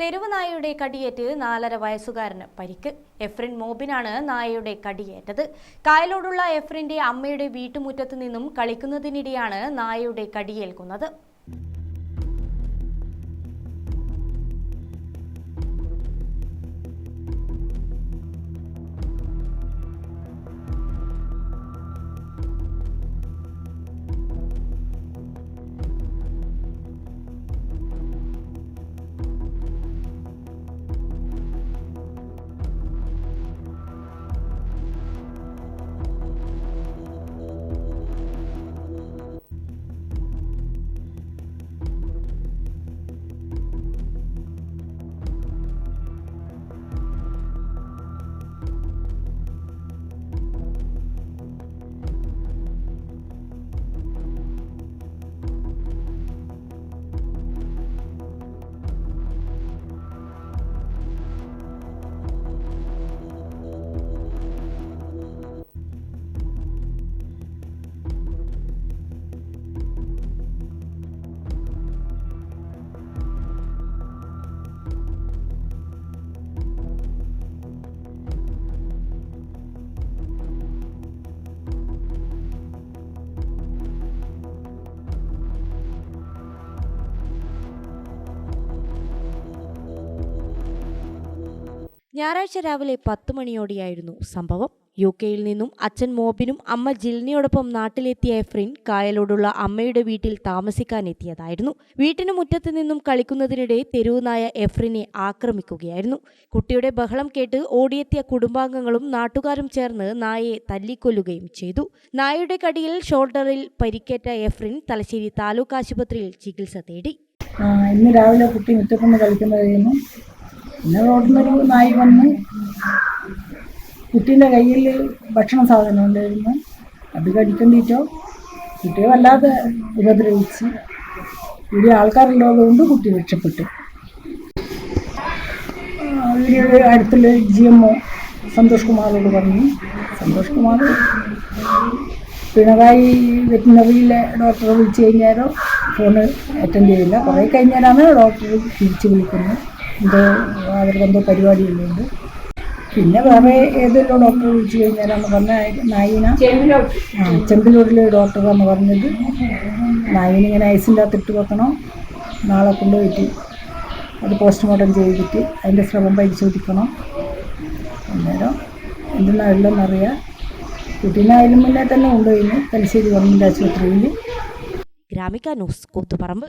തെരുവ് നായയുടെ കടിയേറ്റ് നാലര വയസ്സുകാരന് പരിക്ക്. എഫ്രിൻ മോബിനാണ് നായയുടെ കടിയേറ്റത്. കായലോടുള്ള എഫ്രിന്റെ അമ്മയുടെ വീട്ടുമുറ്റത്ത് നിന്നും കളിക്കുന്നതിനിടെയാണ് നായയുടെ കടിയേൽക്കുന്നത്. ഞായറാഴ്ച രാവിലെ പത്ത് മണിയോടെയായിരുന്നു സംഭവം. യു കെയിൽ നിന്നും അച്ഛൻ മോബിനും അമ്മ ജിൽനിയോടൊപ്പം നാട്ടിലെത്തിയ എഫ്രിൻ കായലോടുള്ള അമ്മയുടെ വീട്ടിൽ താമസിക്കാൻ എത്തിയതായിരുന്നു വീട്ടിന് മുറ്റത്ത് നിന്നും കളിക്കുന്നതിനിടെ തെരുവുനായ എഫ്രിനെ ആക്രമിക്കുകയായിരുന്നു. കുട്ടിയുടെ ബഹളം കേട്ട് ഓടിയെത്തിയ കുടുംബാംഗങ്ങളും നാട്ടുകാരും ചേർന്ന് നായയെ തല്ലിക്കൊല്ലുകയും ചെയ്തു. നായയുടെ കടിയിൽ ഷോൾഡറിൽ പരിക്കേറ്റ എഫ്രിൻ തലശ്ശേരി താലൂക്ക് ആശുപത്രിയിൽ ചികിത്സ തേടി. ഇന്ന് രാവിലെ കുട്ടി മുറ്റത്തുനിന്ന് കളിക്കുന്നത് പിന്നെ റോഡിൽ നിന്നൊരു നായി വന്ന് കുട്ടീന്റെ കയ്യിൽ ഭക്ഷണ സാധനം ഉണ്ടായിരുന്നു. അത് കടിക്കണ്ടിട്ടോ. കുട്ടിയെ വല്ലാതെ ഉപദ്രവിച്ച്. ഇവിടെ ആൾക്കാരുള്ളതുകൊണ്ട് കുട്ടി രക്ഷപ്പെട്ടു. ഇവിടെ അടുത്തുള്ള ജി എം ഒ സന്തോഷ് കുമാറോട് പറഞ്ഞു. സന്തോഷ് കുമാർ പിണറായി വെറ്റിനറിയിലെ ഡോക്ടറെ വിളിച്ചു കഴിഞ്ഞാലോ? ഫോണ് അറ്റൻഡ് ചെയ്യില്ല. കുറേ കഴിഞ്ഞാലാണ് ഡോക്ടർ തിരിച്ച് വിളിക്കുന്നത്. എന്തോ അവർക്ക് എന്തോ പരിപാടിയുള്ളതുകൊണ്ട് പിന്നെ വേറെ ഏതെല്ലോ ഡോക്ടർ വിളിച്ചു കഴിഞ്ഞാലാണ് പറഞ്ഞ നായിന. ആ ചെമ്പിലൂരിലെ ഡോക്ടറാന്ന് പറഞ്ഞത്. നായിന ഇങ്ങനെ ഐസിന്റെ അകത്ത് ഇട്ട് വെക്കണം. നാളെ കൊണ്ടുപോയിട്ട് അത് പോസ്റ്റ്മോർട്ടം ചെയ്തിട്ട് അതിന്റെ ശ്രമം പരിശോധിക്കണം. അന്നേരം എന്തെന്നാണെന്നറിയാം കുട്ടീനെ അതിന് മുന്നേ തന്നെ കൊണ്ടുപോയിന്. തലശ്ശേരി ഗവൺമെന്റ് ആശുപത്രിയിൽ. Gramika news Koothuparamba.